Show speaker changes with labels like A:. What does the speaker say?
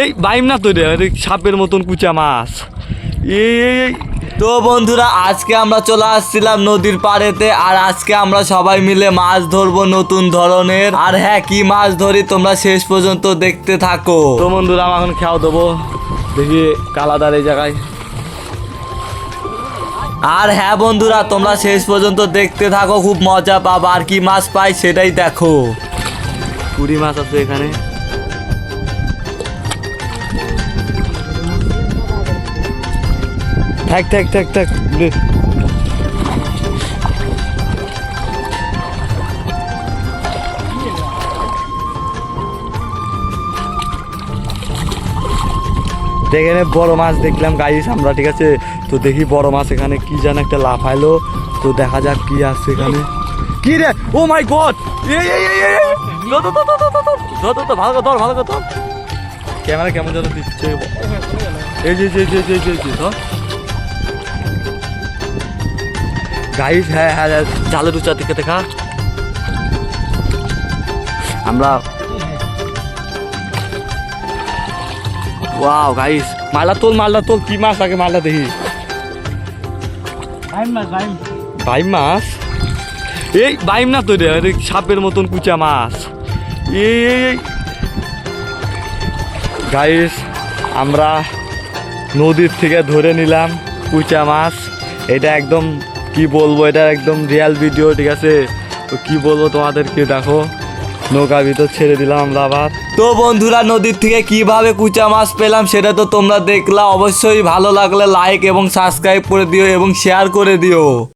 A: এই বাইম না তো রে সাপের মতন কুচা মাছ। এই
B: তো বন্ধুরা আজকে আমরা চলে আসছিলাম নদীর পাড়েতে আর আজকে আমরা সবাই মিলে মাছ ধরবো নতুন ধরনের। আর হ্যাঁ কি মাছ ধরি তোমরা শেষ পর্যন্ত দেখতে থাকো।
A: তো বন্ধুরা আমি এখন খেয়াও দেবো। দেখি কালাদার এই জায়গায়।
B: আর হ্যাঁ বন্ধুরা তোমরা শেষ পর্যন্ত দেখতে থাকো খুব মজা পাবা। আর কি মাছ পাই সেটাই দেখো।
A: কুড়ি মাছ আছে এখানে। থাক থাক থাক থাক। এখানে বড় মাছ দেখলাম। গাইস আমরা, ঠিক আছে? তো দেখি বড় মাছ এখানে কি যেন একটা লাফাইলো। তো দেখা যাক কি আছে এখানে। কি রে? Oh my God! ভালো ধর, ভালো ক্যামেরা কেমন যেন দিচ্ছে। এই যে যে যে যে যে, ধর। গাইস হ্যাঁ হ্যাঁ হ্যাঁ, জালের উঁচা দিকে দেখা। আমরা ওয়াও গাইস মালটা তোল মালটা তোল কি মাছ লাগে মালটা দেখি। বাইম মাছ এই বাইম না তো রে সাপের মতন কুচা মাছ। এই গাইস আমরা নদীর থেকে ধরে নিলাম কুচা মাছ। এটা একদম কি বলব, এটা একদম রিয়াল ভিডিও ঠিক আছে? তো কি বলব তোমাদেরকে, দেখো। নৌকা ভিতর ছেড়ে দিলাম আমরা আবার।
B: তো বন্ধুরা, নদীর থেকে কীভাবে কুচা মাছ পেলাম সেটা তো তোমরা দেখলা। অবশ্যই ভালো লাগলে লাইক এবং সাবস্ক্রাইব করে দিও এবং শেয়ার করে দিও।